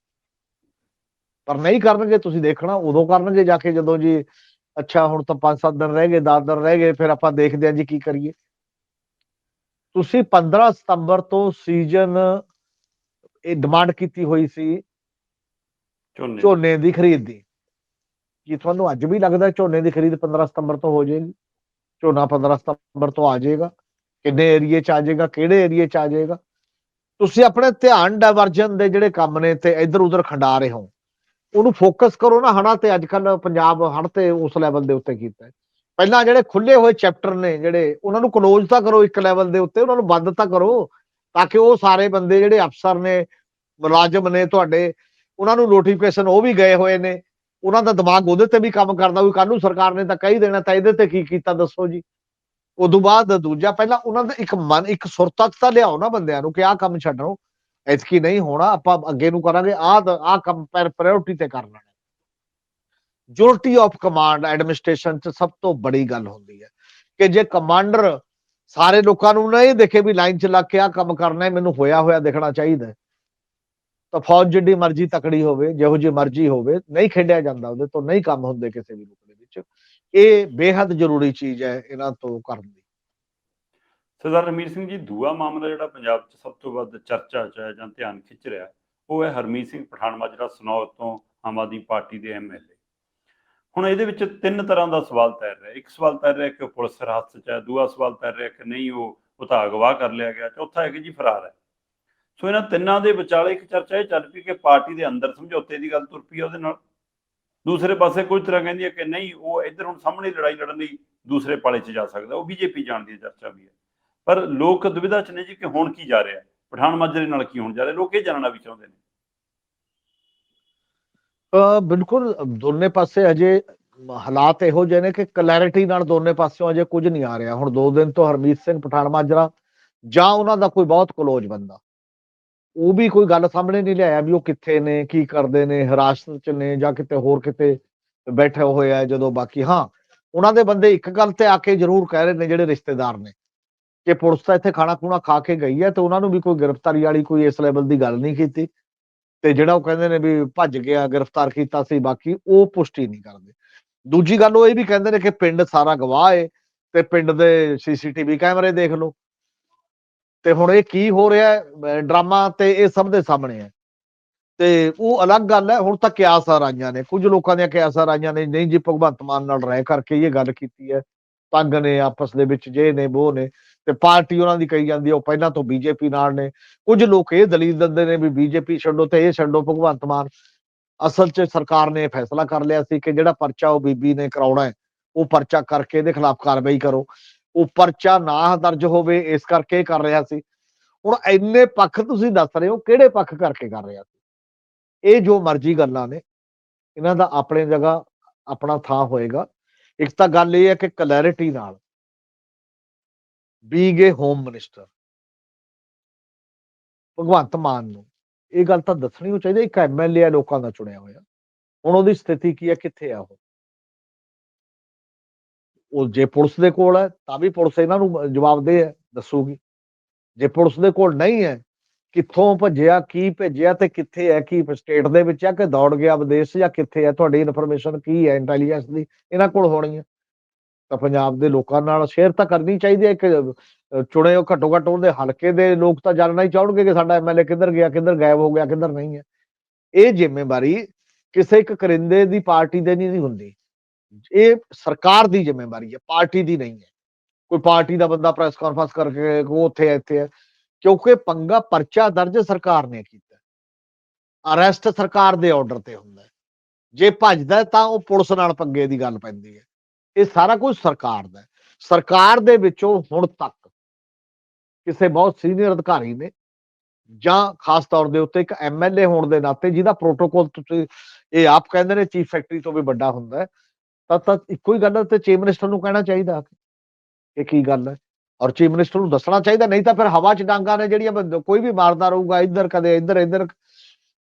[SPEAKER 2] ਪਰ ਨਹੀਂ ਕਰਨਗੇ, ਤੁਸੀਂ ਦੇਖਣਾ, ਉਦੋਂ ਕਰਨਗੇ ਜਾ ਕੇ ਜਦੋਂ ਜੀ, ਅੱਛਾ, ਹੁਣ ਤਾਂ 5-7 ਦਿਨ ਰਹਿ ਗਏ 10 ਦਿਨ ਰਹਿ ਗਏ, ਫਿਰ ਆਪਾਂ ਦੇਖਦੇ ਹਾਂ ਜੀ ਕੀ ਕਰੀਏ। ਤੁਸੀਂ 15 ਸਤੰਬਰ ਤੋਂ ਸੀਜ਼ਨ ਇਹ ਡਿਮਾਂਡ ਕੀਤੀ ਹੋਈ ਸੀ।
[SPEAKER 1] ਝੋਨੇ
[SPEAKER 2] ਦੀ। ਖਰੀਦ ਦੀ। ਕੀ ਤੁਹਾਨੂੰ ਅੱਜ ਵੀ ਲੱਗਦਾ ਝੋਨੇ ਦੀ ਖਰੀਦ 15 ਸਤੰਬਰ ਤੋਂ ਹੋ ਜਾਏਗੀ? ਝੋਨਾ 15 ਸਤੰਬਰ ਤੋਂ ਆ ਜਾਏਗਾ। ਕਿੰਨੇ ਏਰੀਏ ਚ ਆ ਜਾਏਗਾ, ਕਿਹੜੇ ਏਰੀਏ ਚ ਆ ਜਾਏਗਾ? ਤੁਸੀਂ ਆਪਣੇ ਧਿਆਨ ਡਾਇਵਰਜਨ ਦੇ ਜਿਹੜੇ ਕੰਮ ਨੇ ਤੇ ਇੱਧਰ ਉੱਧਰ ਖੰਡਾ ਰਹੇ ਹੋ। ਉਹਨੂੰ ਫੋਕਸ ਕਰੋ ਨਾ ਹੜਾ ਤੇ ਅੱਜ ਕੱਲ ਪੰਜਾਬ ਹੜ ਤੇ ਉਸ ਲੈਵਲ ਦੇ ਉੱਤੇ ਕੀਤਾ ਪਹਿਲਾਂ ਜਿਹੜੇ ਖੁੱਲੇ ਹੋਏ ਚੈਪਟਰ ਨੇ ਜਿਹੜੇ, ਉਹਨਾਂ ਨੂੰ ਕਲੋਜ਼ ਤਾਂ ਕਰੋ ਇੱਕ ਲੈਵਲ ਦੇ ਉੱਤੇ, ਉਹਨਾਂ ਨੂੰ ਬੰਦ ਤਾਂ ਕਰੋ। ਤਾਂ ਕਿ ਉਹ ਸਾਰੇ ਬੰਦੇ ਜਿਹੜੇ ਅਫਸਰ ਨੇ, ਮੁਲਾਜ਼ਮ ਨੇ ਤੁਹਾਡੇ ਉਹਨਾਂ ਨੂੰ ਨੋਟੀਫਿਕੇਸ਼ਨ ਉਹ ਵੀ ਗਏ ਹੋਏ ਨੇ। ਉਹਨਾਂ ਦਾ ਦਿਮਾਗ ਉਹਦੇ ਤੇ ਵੀ ਕੰਮ ਕਰਦਾ ਵੀ ਕੱਲ ਨੂੰ ਸਰਕਾਰ ਨੇ ਤਾਂ ਕਹੀ ਦੇਣਾ, ਤਾਂ ਇਹਦੇ ਤੇ ਕੀ ਕੀਤਾ ਦੱਸੋ ਜੀ। ਉਦੋਂ ਬਾਅਦ ਦੂਜਾ, ਪਹਿਲਾਂ ਉਹਨਾਂ ਦਾ ਇੱਕ ਮਨ, ਇੱਕ ਸੁਰ ਤੱਕ ਤਾਂ ਲਿਆਓ ਨਾ ਬੰਦਿਆਂ ਨੂੰ ਕਿ ਆਹ ਕੰਮ ਛੱਡੋ। ਐਤਕੀ ਨਹੀਂ ਹੋਣਾ, ਆਪਾਂ ਅੱਗੇ ਨੂੰ ਕਰਾਂਗੇ। ਆਹ ਆਹ ਕੰਮ ਪ੍ਰਾਇੋਰਟੀ ਤੇ ਕਰਨਾ ਜੁਰਟੀ ਆਫ ਕਮਾਂਡ ਐਡਮਿਨਿਸਟ੍ਰੇਸ਼ਨ ਚ ਸਭ ਤੋਂ ਬੜੀ ਗੱਲ ਹੁੰਦੀ ਹੈ ਕਿ ਜੇ ਕਮਾਂਡਰ ਸਾਰੇ ਲੋਕਾਂ ਨੂੰ ਨਾ ਇਹ ਦੇਖੇ ਵੀ ਲਾਈਨ ਚ ਲੱਗ ਕੇ ਆਹ ਕੰਮ ਕਰਨਾ ਮੈਨੂੰ ਹੋਇਆ ਹੋਇਆ ਦੇਖਣਾ ਚਾਹੀਦਾ ਤਾਂ ਫੌਜ ਜਿੱਡੀ ਮਰਜ਼ੀ ਤਕੜੀ ਹੋਵੇ, ਜਿਹੋ ਜਿਹੀ ਮਰਜ਼ੀ ਹੋਵੇ, ਨਹੀਂ ਖੇਡਿਆ ਜਾਂਦਾ ਉਹਦੇ ਤੋਂ, ਨਹੀਂ ਕੰਮ ਹੁੰਦੇ ਕਿਸੇ ਵੀ ਰੂਪ ਦੇ ਵਿੱਚ। ਇਹ ਬੇਹੱਦ ਜ਼ਰੂਰੀ ਚੀਜ਼ ਹੈ ਇਹਨਾਂ ਤੋਂ ਕਰਨ ਦੀ।
[SPEAKER 1] ਸਰਦਾਰ ਰਮੀਰ ਸਿੰਘ ਜੀ, ਦੂਆ ਮਾਮਲਾ ਜਿਹੜਾ ਪੰਜਾਬ 'ਚ ਸਭ ਤੋਂ ਵੱਧ ਚਰਚਾ 'ਚ ਹੈ ਜਾਂ ਧਿਆਨ ਖਿੱਚ ਰਿਹਾ, ਉਹ ਹੈ ਹਰਮੀਤ ਸਿੰਘ ਪਠਾਨ ਮਾਜਰਾ ਸਨੌਰ ਤੋਂ ਆਮ ਆਦਮੀ ਪਾਰਟੀ ਦੇ ਐਮਐਲਏ ਹੁਣ ਇਹਦੇ ਵਿੱਚ ਤਿੰਨ ਤਰ੍ਹਾਂ ਦਾ ਸਵਾਲ ਤੈਰ ਰਿਹਾ। ਇੱਕ ਸਵਾਲ ਤੈਰ ਰਿਹਾ ਕਿ ਪੁਲਿਸ ਹਿਰਾਸਤ 'ਚ ਹੈ, ਦੂਆ ਸਵਾਲ ਤੈਰ ਰਿਹਾ ਕਿ ਨਹੀਂ, ਉਹ ਉਹ ਤਾਂ ਅਗਵਾ ਕਰ ਲਿਆ ਗਿਆ। ਚੌਥਾ ਹੈ ਕਿ ਜੀ ਫਰਾਰ ਹੈ। ਸੋ ਇਹਨਾਂ ਤਿੰਨਾਂ ਦੇ ਵਿਚਾਲੇ ਇੱਕ ਚਰਚਾ ਇਹ ਚੱਲ ਪਈ ਕਿ ਪਾਰਟੀ ਦੇ ਅੰਦਰ ਸਮਝੌਤੇ ਦੀ ਗੱਲ ਤੁਰ ਪਈ ਹੈ ਉਹਦੇ ਨਾਲ। ਦੂਸਰੇ ਪਾਸੇ ਕੁਝ ਤਰ੍ਹਾਂ ਕਹਿੰਦੀ ਹੈ ਕਿ ਨਹੀਂ ਉਹ ਇੱਧਰ ਹੁਣ ਸਾਹਮਣੇ ਲੜਾਈ ਲੜਨ ਲਈ ਦੂਸਰੇ ਪਾਲੇ 'ਚ ਜਾ ਸਕਦਾ ਉਹ ਬੀਜੇਪੀ ਜਾਣ ਦੀ ਚਰਚਾ ਵੀ ਹੈ ਪਰ ਲੋਕ ਦੁਵਿਧਾ 'ਚ ਨੇ ਜੀ ਕਿ ਹੁਣ ਕੀ ਜਾ ਰਿਹਾ ਪਠਾਨ ਮਾਜਰੇ ਨਾਲ ਕੀ ਹੋਣ ਜਾ ਰਿਹਾ ਲੋਕ ਇਹ ਜਾਣਨਾ ਵੀ ਚਾਹੁੰਦੇ ਨੇ।
[SPEAKER 2] ਅ, ਬਿਲਕੁਲ ਦੋਨੇ ਪਾਸੇ ਅਜੇ ਹਾਲਾਤ ਇਹੋ ਜਿਹੇ ਨੇ ਕਿ ਕਲੈਰਿਟੀ ਨਾਲ ਦੋਨੇ ਪਾਸਿਓਂ ਅਜੇ ਕੁਝ ਨਹੀਂ ਆ ਰਿਹਾ। ਹੁਣ ਦੋ ਦਿਨ ਤੋਂ ਹਰਮੀਤ ਸਿੰਘ ਪਠਾਨ ਮਾਜਰਾ ਜਾਂ ਉਹਨਾਂ ਦਾ ਕੋਈ ਬਹੁਤ ਕਲੋਜ਼ ਬੰਦਾ। ਉਹ ਵੀ ਕੋਈ ਗੱਲ ਸਾਹਮਣੇ ਨਹੀਂ ਲਿਆਇਆ ਵੀ ਉਹ ਕਿੱਥੇ ਨੇ, ਕੀ ਕਰਦੇ ਨੇ, ਹਿਰਾਸਤ ਚ ਨੇ ਜਾਂ ਕਿਤੇ ਹੋਰ ਕਿਤੇ ਬੈਠੇ ਹੋਏ ਆ ਜਦੋਂ ਬਾਕੀ, ਹਾਂ, ਉਹਨਾਂ ਦੇ ਬੰਦੇ ਇੱਕ ਗੱਲ ਤੇ ਆ ਕੇ ਜ਼ਰੂਰ ਕਹਿ ਰਹੇ ਨੇ ਜਿਹੜੇ ਰਿਸ਼ਤੇਦਾਰ ਨੇ ਕਿ ਪੁਲਿਸ ਤਾਂ ਇੱਥੇ ਖਾਣਾ ਖੂਣਾ ਖਾ ਕੇ ਗਈ ਹੈ ਤੇ ਉਹਨਾਂ ਨੂੰ ਵੀ ਕੋਈ ਗ੍ਰਿਫਤਾਰੀ ਵਾਲੀ ਕੋਈ ਇਸ ਲੈਵਲ ਦੀ ਗੱਲ ਨਹੀਂ ਕੀਤੀ ਤੇ ਜਿਹੜਾ ਉਹ ਕਹਿੰਦੇ ਨੇ ਵੀ ਭੱਜ ਗਿਆ, ਗ੍ਰਿਫਤਾਰ ਕੀਤਾ ਸੀ, ਬਾਕੀ ਉਹ ਪੁਸ਼ਟੀ ਨਹੀਂ ਕਰਦੇ। ਦੂਜੀ ਗੱਲ ਉਹ ਇਹ ਵੀ ਕਹਿੰਦੇ ਨੇ ਕਿ ਪਿੰਡ ਸਾਰਾ ਗਵਾਹ ਏ ਤੇ ਪਿੰਡ ਦੇ ਸੀਸੀਟੀਵੀ ਕੈਮਰੇ ਦੇਖ ਲਓ। ਤੇ ਹੁਣ ਇਹ ਕੀ ਹੋ ਰਿਹਾ ਹੈ? ਡਰਾਮਾ ਤੇ ਇਹ ਸਭ ਦੇ ਸਾਹਮਣੇ ਹੈ। ਤੇ ਉਹ ਅਲੱਗ ਗੱਲ ਹੈ, ਹੁਣ ਤਾਂ ਕਿਆਸਾਂ ਆਈਆਂ ਨੇ। ਕੁਝ ਲੋਕਾਂ ਦੀਆਂ ਕਿਆਸਾਂ ਆਈਆਂ ਨੇ, ਨਹੀਂ ਜੀ, ਭਗਵੰਤ ਮਾਨ ਨਾਲ ਰਹਿ ਕਰਕੇ ਇਹ ਗੱਲ ਕੀਤੀ ਹੈ। ਪੱਗ ਨੇ, ਆਪਸ ਦੇ ਵਿੱਚ ਜੇ ਨੇ ਉਹ ਨੇ, ਤੇ ਪਾਰਟੀ ਉਹਨਾਂ ਦੀ ਕਹੀ ਜਾਂਦੀ ਹੈ, ਉਹ ਪਹਿਲਾਂ ਤੋਂ ਬੀਜੇਪੀ ਨਾਲ ਨੇ। ਕੁਝ ਲੋਕ ਇਹ ਦਲੀਲ ਦਿੰਦੇ ਨੇ ਵੀ ਬੀਜੇਪੀ ਛੱਡੋ ਤੇ ਇਹ ਛੱਡੋ, ਭਗਵੰਤ ਮਾਨ ਅਸਲ 'ਚ ਸਰਕਾਰ ਨੇ ਫੈਸਲਾ ਕਰ ਲਿਆ ਸੀ ਕਿ ਜਿਹੜਾ ਪਰਚਾ ਉਹ ਬੀਬੀ ਨੇ ਕਰਾਉਣਾ ਹੈ, ਉਹ ਪਰਚਾ ਕਰਕੇ ਇਹਦੇ ਖਿਲਾਫ ਕਾਰਵਾਈ ਕਰੋ। ਉਹ ਪਰਚਾ ਨਾ ਦਰਜ ਹੋਵੇ, ਇਸ ਕਰਕੇ ਕਰ ਰਿਹਾ ਸੀ। ਹੁਣ ਇੰਨੇ ਪੱਖ ਤੁਸੀਂ ਦੱਸ ਰਹੇ ਹੋ, ਕਿਹੜੇ ਪੱਖ ਕਰਕੇ ਕਰ ਰਿਹਾ ਸੀ? ਇਹ ਜੋ ਮਰਜ਼ੀ ਗੱਲਾਂ ਨੇ, ਇਹਨਾਂ ਦਾ ਆਪਣੇ ਜਗ੍ਹਾ ਆਪਣਾ ਥਾਂ ਹੋਏਗਾ। ਇੱਕ ਤਾਂ ਗੱਲ ਇਹ ਹੈ ਕਿ ਕਲੈਰਿਟੀ ਨਾਲ ਬੀਗ ਏ ਹੋਮ ਮਿਨਿਸਟਰ ਭਗਵੰਤ ਮਾਨ ਨੂੰ ਇਹ ਗੱਲ ਤਾਂ ਦੱਸਣੀ ਉਹ ਚਾਹੀਦੀ ਇੱਕ ਐਮਐਲਏ ਆ ਲੋਕਾਂ ਦਾ ਚੁਣਿਆ ਹੋਇਆ। ਹੁਣ ਉਹਦੀ ਸਥਿਤੀ ਕੀ ਹੈ, ਕਿੱਥੇ ਆ ਉਹ? ਉਹ ਜੇ ਪੁਲਿਸ ਦੇ ਕੋਲ ਹੈ, ਤਾਂ ਵੀ ਪੁਲਿਸ ਇਹਨਾਂ ਨੂੰ ਜਵਾਬਦੇਹ ਹੈ, ਦੱਸੂਗੀ। ਜੇ ਪੁਲਿਸ ਦੇ ਕੋਲ ਨਹੀਂ ਹੈ, ਕਿੱਥੋਂ ਭੱਜਿਆ, ਕੀ ਭੇਜਿਆ ਤੇ ਕਿੱਥੇ ਹੈ, ਕੀ ਸਟੇਟ ਦੇ ਵਿੱਚ ਹੈ ਕਿ ਦੌੜ ਗਿਆ ਵਿਦੇਸ਼ ਜਾਂ ਕਿੱਥੇ ਹੈ, ਤੁਹਾਡੀ ਇਨਫੋਰਮੇਸ਼ਨ ਕੀ ਹੈ ਇੰਟੈਲੀਜੈਂਸ ਦੀ ਇਹਨਾਂ ਕੋਲ ਹੋਣੀ ਹੈ। ਤਾਂ ਪੰਜਾਬ ਦੇ ਲੋਕਾਂ ਨਾਲ ਸ਼ੇਅਰ ਤਾਂ ਕਰਨੀ ਚਾਹੀਦੀ ਹੈ ਕਿ ਚੁਣੇ ਉਹ ਘੱਟੋ ਘੱਟ ਉਹਦੇ ਹਲਕੇ ਦੇ ਲੋਕ ਤਾਂ ਜਾਣਨਾ ਹੀ ਚਾਹਣਗੇ ਕਿ ਸਾਡਾ ਐਮਐਲਏ ਕਿੱਧਰ ਗਿਆ, ਕਿੱਧਰ ਗਾਇਬ ਹੋ ਗਿਆ, ਕਿੱਧਰ ਨਹੀਂ ਹੈ। ਇਹ ਜ਼ਿੰਮੇਵਾਰੀ ਕਿਸੇ ਇੱਕ ਕਰਿੰਦੇ ਦੀ ਪਾਰਟੀ ਦੇ ਨਹੀਂ ਹੁੰਦੀ। ਇਹ ਸਰਕਾਰ ਦੀ ਜ਼ਿੰਮੇਵਾਰੀ ਹੈ, ਪਾਰਟੀ ਦੀ ਨਹੀਂ ਹੈ। ਕੋਈ ਪਾਰਟੀ ਦਾ ਬੰਦਾ ਪ੍ਰੈਸ ਕਾਨਫਰੰਸ ਕਰਕੇ ਉਹ ਉੱਥੇ ਇੱਥੇ ਹੈ, ਕਿਉਂਕਿ ਪੰਗਾ ਪਰਚਾ ਦਰਜ ਸਰਕਾਰ ਨੇ ਕੀਤਾ। ਅਰੈਸਟ ਸਰਕਾਰ ਦੇ ਆਰਡਰ ਤੇ ਹੁੰਦਾ ਜੇ ਭੱਜਦਾ ਤਾਂ ਉਹ ਪੁਲਿਸ ਨਾਲ ਪੰਗੇ ਦੀ ਗੱਲ ਪੈਂਦੀ ਹੈ। ਇਹ ਸਾਰਾ ਕੁਝ ਸਰਕਾਰ ਦਾ ਸਰਕਾਰ ਦੇ ਵਿੱਚੋਂ ਹੁਣ ਤੱਕ ਕਿਸੇ ਬਹੁਤ ਸੀਨੀਅਰ ਅਧਿਕਾਰੀ ਨੇ ਜਾਂ ਖਾਸ ਤੌਰ ਦੇ ਉੱਤੇ ਇੱਕ ਐਮਐਲਏ ਹੋਣ ਦੇ ਨਾਤੇ ਜਿਹਦਾ ਪ੍ਰੋਟੋਕੋਲ ਤੁਸੀਂ ਇਹ ਆਪ ਕਹਿੰਦੇ ਨੇ ਚੀਫ ਸੈਕਟਰੀ ਤੋਂ ਵੀ ਵੱਡਾ ਹੁੰਦਾ ਤਾਂ ਤਾਂ ਇੱਕੋ ਹੀ ਗੱਲ ਹੈ ਤੇ ਚੀਫ ਮਿਨਿਸਟਰ ਨੂੰ ਕਹਿਣਾ ਚਾਹੀਦਾ ਇਹ ਕੀ ਗੱਲ ਹੈ? ਔਰ ਚੀਫ ਮਿਨਿਸਟਰ ਨੂੰ ਦੱਸਣਾ ਚਾਹੀਦਾ, ਨਹੀਂ ਤਾਂ ਫਿਰ ਹਵਾ 'ਚ ਡਾਂਗਾ ਨੇ ਜਿਹੜੀਆਂ ਕੋਈ ਵੀ ਮਾਰਦਾ ਰਹੂਗਾ, ਇੱਧਰ ਕਦੇ ਇੱਧਰ ਇੱਧਰ।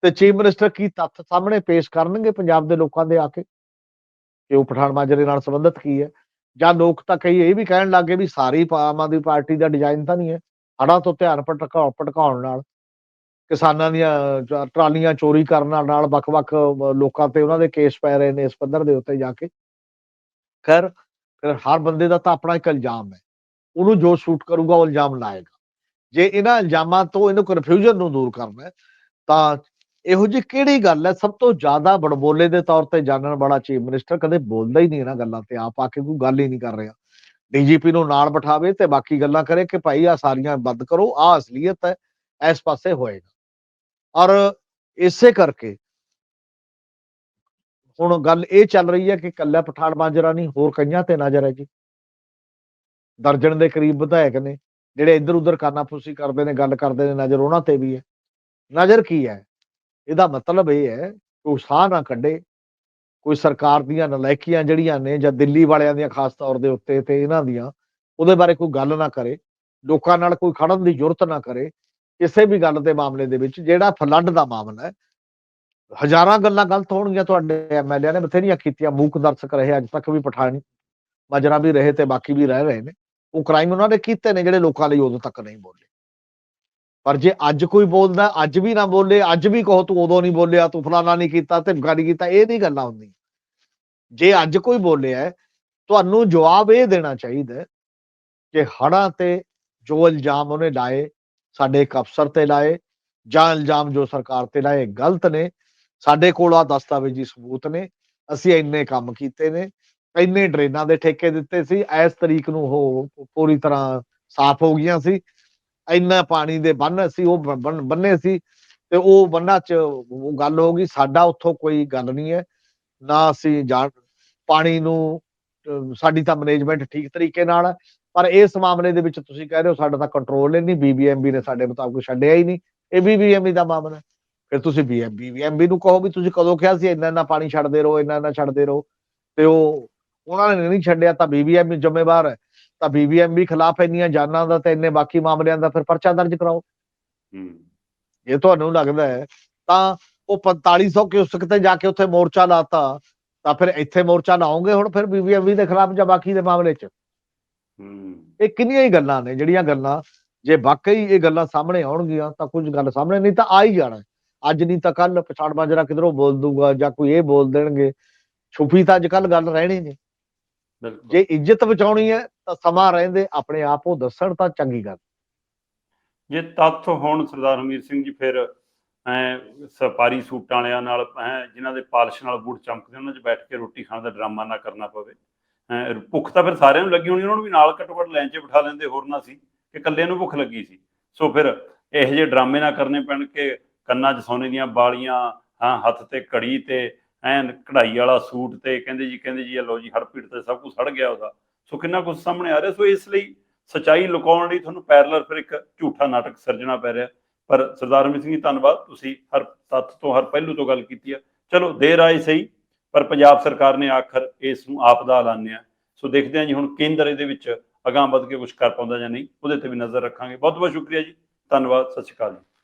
[SPEAKER 2] ਤੇ ਚੀਫ ਮਿਨਿਸਟਰ ਕੀ ਤੱਥ ਸਾਹਮਣੇ ਪੇਸ਼ ਕਰਨਗੇ ਪੰਜਾਬ ਦੇ ਲੋਕਾਂ ਦੇ ਆ ਕੇ? ਕਿ ਉਹ ਪਠਾਨ ਮਾਜਰੇ ਨਾਲ ਸੰਬੰਧਿਤ ਕੀ ਹੈ? ਜਾਂ ਲੋਕ ਤਾਂ ਕਈ ਇਹ ਵੀ ਕਹਿਣ ਲੱਗੇ ਵੀ ਸਾਰੀ ਆਮ ਆਦਮੀ ਪਾਰਟੀ ਦਾ ਡਿਜ਼ਾਈਨ ਤਾਂ ਨਹੀਂ ਹੈ। ਹੜਾਂ ਤੋਂ ਧਿਆਨ ਭਟਕਾ ਭਟਕਾਉਣ ਨਾਲ, ਕਿਸਾਨਾਂ ਦੀਆਂ ਟਰਾਲੀਆਂ ਚੋਰੀ ਕਰਨ ਨਾਲ ਵੱਖ-ਵੱਖ ਲੋਕਾਂ ਤੇ ਉਹਨਾਂ ਦੇ ਕੇਸ ਪੈ ਰਹੇ ਨੇ ਇਸ ਪੱਧਰ ਦੇ ਉੱਤੇ ਜਾ ਕੇ। ਖੈਰ ਫਿਰ ਹਰ ਬੰਦੇ ਦਾ ਤਾਂ ਆਪਣਾ ਇੱਕ ਇਲਜ਼ਾਮ ਹੈ ਉਹਨੂੰ ਜੋ ਸ਼ੂਟ ਕਰੂਗਾ ਉਹ ਇਲਜ਼ਾਮ ਲਾਏਗਾ ਜੇ ਇਹਨਾਂ ਇਲਜ਼ਾਮਾਂ ਤੋਂ ਇਹਨੂੰ ਕਨਫਿਊਜ਼ਨ ਨੂੰ ਦੂਰ ਕਰਨਾ ਤਾਂ ਇਹੋ ਜਿਹੀ ਕਿਹੜੀ ਗੱਲ ਹੈ ਸਭ ਤੋਂ ਜ਼ਿਆਦਾ ਬੜਬੋਲੇ ਦੇ ਤੌਰ ਤੇ ਜਾਣਨ ਵਾਲਾ ਚੀਫ ਮਿਨਿਸਟਰ ਕਦੇ ਬੋਲਦਾ ਹੀ ਨਹੀਂ ਇਹਨਾਂ ਗੱਲਾਂ ਤੇ ਆਪ ਆ ਕੇ ਕੋਈ ਗੱਲ ਹੀ ਨਹੀਂ ਕਰ ਰਿਹਾ ਡੀਜੀਪੀ ਨੂੰ ਨਾਲ ਬਿਠਾਵੇ ਤੇ ਬਾਕੀ ਗੱਲਾਂ ਕਰੇ ਕਿ ਭਾਈ ਆ ਸਾਰੀਆਂ ਬੰਦ ਕਰੋ ਆ ਅਸਲੀਅਤ ਹੈ ਇਸ ਪਾਸੇ ਹੋਏਗਾ ਔਰ ਇਸੇ ਕਰਕੇ ਹੁਣ ਗੱਲ ਇਹ ਚੱਲ ਰਹੀ ਹੈ ਕਿ ਕੱਲਾ ਪਠਾਨ ਮਾਜਰਾ ਨਹੀਂ, ਹੋਰ ਕਈਆਂ ਤੇ ਨਜ਼ਰ ਹੈ ਜੀ। ਦਰਜਨ ਦੇ ਕਰੀਬ ਵਿਧਾਇਕ ਨੇ, ਜਿਹੜੇ ਇੱਧਰ ਉੱਧਰ ਕਾਨਾਫੂਸੀ ਕਰਦੇ ਨੇ, ਗੱਲ ਕਰਦੇ ਨੇ, ਨਜ਼ਰ ਉਹਨਾਂ ਤੇ ਵੀ ਹੈ। ਨਜ਼ਰ ਕੀ ਹੈ? ਇਹਦਾ ਮਤਲਬ ਇਹ ਹੈ, ਕਿ ਉਹ ਸਾਹ ਨਾ ਕੱਢੇ। ਕੋਈ ਸਰਕਾਰ ਦੀਆਂ ਨਲਾਇਕੀਆਂ ਜਿਹੜੀਆਂ ਨੇ ਜਾਂ ਦਿੱਲੀ ਵਾਲਿਆਂ ਦੀਆਂ ਖਾਸ ਤੌਰ ਦੇ ਉੱਤੇ ਤੇ ਇਹਨਾਂ ਦੀਆਂ, ਉਹਦੇ ਬਾਰੇ ਕੋਈ ਗੱਲ ਨਾ ਕਰੇ। ਲੋਕਾਂ ਨਾਲ ਕੋਈ ਖੜਨ ਦੀ ਜ਼ਰੂਰਤ ਨਾ ਕਰੇ। ਕਿਸੇ ਵੀ ਗੱਲ ਦੇ ਮਾਮਲੇ ਦੇ ਵਿੱਚ ਜਿਹੜਾ ਫਲੱਡ ਦਾ ਮਾਮਲਾ ਹੈ ਹਜ਼ਾਰਾਂ ਗੱਲਾਂ ਗਲਤ ਹੋਣਗੀਆਂ ਤੁਹਾਡੇ ਐਮਐਲਏ ਨੇ ਬਥੇਰੀਆਂ ਕੀਤੀਆਂ ਮੂਕ ਦਰਸ਼ਕ ਰਹੇ ਅੱਜ ਤੱਕ ਵੀ ਪਠਾਨ ਮਜਰਾ ਵੀ ਰਹੇ ਤੇ ਬਾਕੀ ਵੀ ਰਹਿ ਰਹੇ ਨੇ। ਉਹ ਕ੍ਰਾਈਮ ਉਹਨਾਂ ਨੇ ਕੀਤੇ ਨੇ ਜਿਹੜੇ ਲੋਕਾਂ ਲਈ ਉਦੋਂ ਤੱਕ ਨਹੀਂ ਬੋਲੇ। ਪਰ ਜੇ ਅੱਜ ਕੋਈ ਬੋਲਦਾ ਅੱਜ ਵੀ ਨਾ ਬੋਲੇ ਅੱਜ ਵੀ ਕਹੋ ਤੂੰ ਉਦੋਂ ਨਹੀਂ ਬੋਲਿਆ ਤੂੰ ਫਲਾਣਾ ਨਹੀਂ ਕੀਤਾ ਤੇ ਨਹੀਂ ਕੀਤਾ ਇਹ ਨਹੀਂ ਗੱਲਾਂ ਹੁੰਦੀਆਂ। ਜੇ ਅੱਜ ਕੋਈ ਬੋਲਿਆ ਹੈ, ਤੁਹਾਨੂੰ ਜਵਾਬ ਇਹ ਦੇਣਾ ਚਾਹੀਦਾ ਹੈ ਕਿ ਹੜਾਂ ਤੇ ਜੋ ਇਲਜ਼ਾਮ ਉਹਨੇ ਲਾਏ ਸਾਡੇ ਇੱਕ ਅਫਸਰ ਤੇ ਲਾਏ ਜਾਂ ਇਲਜ਼ਾਮ ਜੋ ਸਰਕਾਰ ਤੇ ਲਾਏ ਗਲਤ ਨੇ। ਸਾਡੇ ਕੋਲ ਆ ਦਸਤਾਵੇਜ਼ੀ ਸਬੂਤ ਨੇ, ਅਸੀਂ ਇੰਨੇ ਕੰਮ ਕੀਤੇ ਨੇ, ਇੰਨੇ ਡਰੇਨਾਂ ਦੇ ਠੇਕੇ ਦਿੱਤੇ ਸੀ, ਇਸ ਤਰੀਕ ਨੂੰ ਉਹ ਪੂਰੀ ਤਰ੍ਹਾਂ ਸਾਫ਼ ਹੋ ਗਈਆਂ ਸੀ, ਇੰਨਾ ਪਾਣੀ ਦੇ ਬੰਨ ਸੀ ਉਹ ਬ- ਬੰਨੇ ਸੀ ਤੇ ਉਹ ਬੰਨਾ 'ਚ ਉਹ ਗੱਲ ਹੋ ਗਈ, ਸਾਡਾ ਉੱਥੋਂ ਕੋਈ ਗੱਲ ਨਹੀਂ ਹੈ, ਨਾ ਅਸੀਂ ਜਾਣ, ਪਾਣੀ ਨੂੰ ਸਾਡੀ ਤਾਂ ਮੈਨੇਜਮੈਂਟ ਠੀਕ ਤਰੀਕੇ ਨਾਲ ਹੈ, ਪਰ ਇਸ ਮਾਮਲੇ ਦੇ ਵਿੱਚ ਤੁਸੀਂ ਕਹਿ ਰਹੇ ਹੋ ਸਾਡਾ ਤਾਂ ਕੰਟਰੋਲ ਹੀ ਨਹੀਂ ਬੀਬੀਐਮਬੀ ਨੇ ਸਾਡੇ ਮੁਤਾਬਕ ਛੱਡਿਆ ਹੀ ਨਹੀਂ, ਇਹ ਬੀਬੀਐਮਬੀ ਦਾ ਮਾਮਲਾ ਹੈ। ਫਿਰ ਤੁਸੀਂ ਬੀਬੀਐਮਬੀ ਨੂੰ ਕਹੋ ਵੀ ਤੁਸੀਂ ਕਦੋਂ ਕਿਹਾ ਸੀ ਇੰਨਾ ਇੰਨਾ ਪਾਣੀ ਛੱਡਦੇ ਰਹੋ ਇੰਨਾ ਇੰਨਾ ਛੱਡਦੇ ਰਹੋ। ਤੇ ਉਹ ਉਹਨਾਂ ਨੇ ਨਹੀਂ ਛੱਡਿਆ ਤਾਂ ਬੀਬੀਐਮਬੀ ਜ਼ਿੰਮੇਵਾਰ ਹੈ। ਤਾਂ ਬੀਬੀਐਮਬੀ ਖਿਲਾਫ ਇੰਨੀਆਂ ਜਾਨਾਂ ਦਾ ਤੇ ਇੰਨੇ ਬਾਕੀ ਮਾਮਲਿਆਂ ਦਾ ਫਿਰ ਪਰਚਾ ਦਰਜ ਕਰਾਓ।
[SPEAKER 1] ਹੂੰ।
[SPEAKER 2] ਜੇ ਤੁਹਾਨੂੰ ਲੱਗਦਾ ਹੈ ਤਾਂ ਉਹ 4500 ਕਿਉਸਕ ਤੇ ਜਾ ਕੇ ਉੱਥੇ ਮੋਰਚਾ ਲਾਤਾ ਤਾਂ ਫਿਰ ਇੱਥੇ ਮੋਰਚਾ ਲਾਉਂਗੇ ਹੁਣ ਫਿਰ ਬੀਬੀਐਮਬੀ ਦੇ ਖਿਲਾਫ ਜਾਂ ਬਾਕੀ ਦੇ ਮਾਮਲੇ 'ਚ?
[SPEAKER 1] ਹੂੰ।
[SPEAKER 2] ਇਹ ਕਿੰਨੀਆਂ ਹੀ ਗੱਲਾਂ ਨੇ ਜਿਹੜੀਆਂ ਗੱਲਾਂ ਜੇ ਵਾਕਈ ਇਹ ਗੱਲਾਂ ਸਾਹਮਣੇ ਆਉਣਗੀਆਂ ਤਾਂ ਕੁਝ ਗੱਲ ਸਾਹਮਣੇ ਨਹੀਂ ਤਾਂ ਆ ਹੀ ਜਾਣਾ। ਅੱਜ ਨਹੀਂ ਤਾਂ ਕੱਲ ਪਛਾੜ ਮਾਜਰਾ ਕਿਧਰੋਂ ਬੋਲ ਦੂਗਾ ਜਾਂ ਕੋਈ ਇਹ ਬੋਲ ਦੇਣਗੇ ਛੁਪੀ ਤਾਂ ਅੱਜ ਕੱਲ ਗੱਲ ਰਹਿਣੀ ਨਹੀਂ।
[SPEAKER 1] ਬਿਲਕੁਲ।
[SPEAKER 2] ਜੇ ਇੱਜ਼ਤ ਬਚਾਉਣੀ ਹੈ ਤਾਂ ਸਮਾਂ ਰਹਿੰਦੇ ਆਪਣੇ ਆਪ ਉਹ ਦੱਸਣ ਤਾਂ ਚੰਗੀ ਗੱਲ।
[SPEAKER 1] ਜੇ ਤੱਥ ਹੁਣ ਸਰਦਾਰ ਹਮੀਰ ਸਿੰਘ ਜੀ ਫਿਰ ਐ ਸਪਾਰੀ ਸੂਟਾਂ ਵਾਲਿਆਂ ਨਾਲ ਐ ਜਿਨ੍ਹਾਂ ਦੇ ਪਾਲਿਸ਼ ਨਾਲ ਬੂਟ ਚਮਕਦੇ ਉਹਨਾਂ 'ਚ ਬੈਠ ਕੇ ਰੋਟੀ ਖਾਣ ਦਾ ਡਰਾਮਾ ਨਾ ਕਰਨਾ ਪਵੇ। ਐਂ ਭੁੱਖ ਤਾਂ ਫਿਰ ਸਾਰਿਆਂ ਨੂੰ ਲੱਗੀ ਹੋਣੀ ਉਹਨਾਂ ਨੂੰ ਵੀ ਨਾਲ ਘੱਟੋ ਘੱਟ ਲਾਈਨ 'ਚ ਬਿਠਾ ਲੈਂਦੇ ਹੋਰ ਨਾ ਸੀ ਕਿ ਇਕੱਲੇ ਨੂੰ ਭੁੱਖ ਲੱਗੀ ਸੀ। ਸੋ ਫਿਰ ਇਹੋ ਜਿਹੇ ਡਰਾਮੇ ਨਾ ਕਰਨੇ ਪੈਣ ਕਿ ਕੰਨਾਂ 'ਚ ਸੋਨੇ ਦੀਆਂ ਬਾਲੀਆਂ ਹਾਂ, ਹੱਥ ਤੇ ਘੜੀ ਤੇ, ਐਨ ਕਢਾਈ ਵਾਲਾ ਸੂਟ ਤੇ, ਕਹਿੰਦੇ ਜੀ ਕਹਿੰਦੇ ਜੀ, ਇਹ ਲੋ ਜੀ ਹੜਪੀੜ ਤੇ ਸਭ ਕੁਝ ਸੜ ਗਿਆ ਉਹਦਾ। ਸੋ ਕਿੰਨਾ ਕੁਝ ਸਾਹਮਣੇ ਆ ਰਿਹਾ। ਸੋ ਇਸ ਲਈ ਸਚਾਈ ਲੁਕਾਉਣ ਲਈ ਤੁਹਾਨੂੰ ਪੈਰਲਰ ਫਿਰ ਇੱਕ ਝੂਠਾ ਨਾਟਕ ਸਿਰਜਣਾ ਪੈ ਰਿਹਾ। ਪਰ ਸਰਦਾਰ ਹਰਮੀਤ ਸਿੰਘ ਜੀ, ਧੰਨਵਾਦ। ਤੁਸੀਂ ਹਰ ਤੱਥ ਤੋਂ, ਹਰ ਪਹਿਲੂ ਤੋਂ ਗੱਲ ਕੀਤੀ ਆ। ਚਲੋ, ਦੇਰ ਆਏ ਸਹੀ, ਪਰ ਪੰਜਾਬ ਸਰਕਾਰ ਨੇ ਆਖਰ ਇਸ ਨੂੰ ਆਪਦਾ ਐਲਾਨਿਆ ਸੋ ਦੇਖਦੇ ਹਾਂ ਜੀ, ਹੁਣ ਕੇਂਦਰ ਇਹਦੇ ਵਿੱਚ ਅਗਾਂਹ ਵੱਧ ਕੇ ਕੁਝ ਕਰ ਪਾਉਂਦਾ ਜਾਂ ਨਹੀਂ, ਉਹਦੇ ਤੇ ਵੀ ਨਜ਼ਰ ਰੱਖਾਂਗੇ। ਬਹੁਤ ਬਹੁਤ ਸ਼ੁਕਰੀਆ ਜੀ। ਧੰਨਵਾਦ। ਸਤਿ ਸ਼੍ਰੀ ਅਕਾਲ ਜੀ।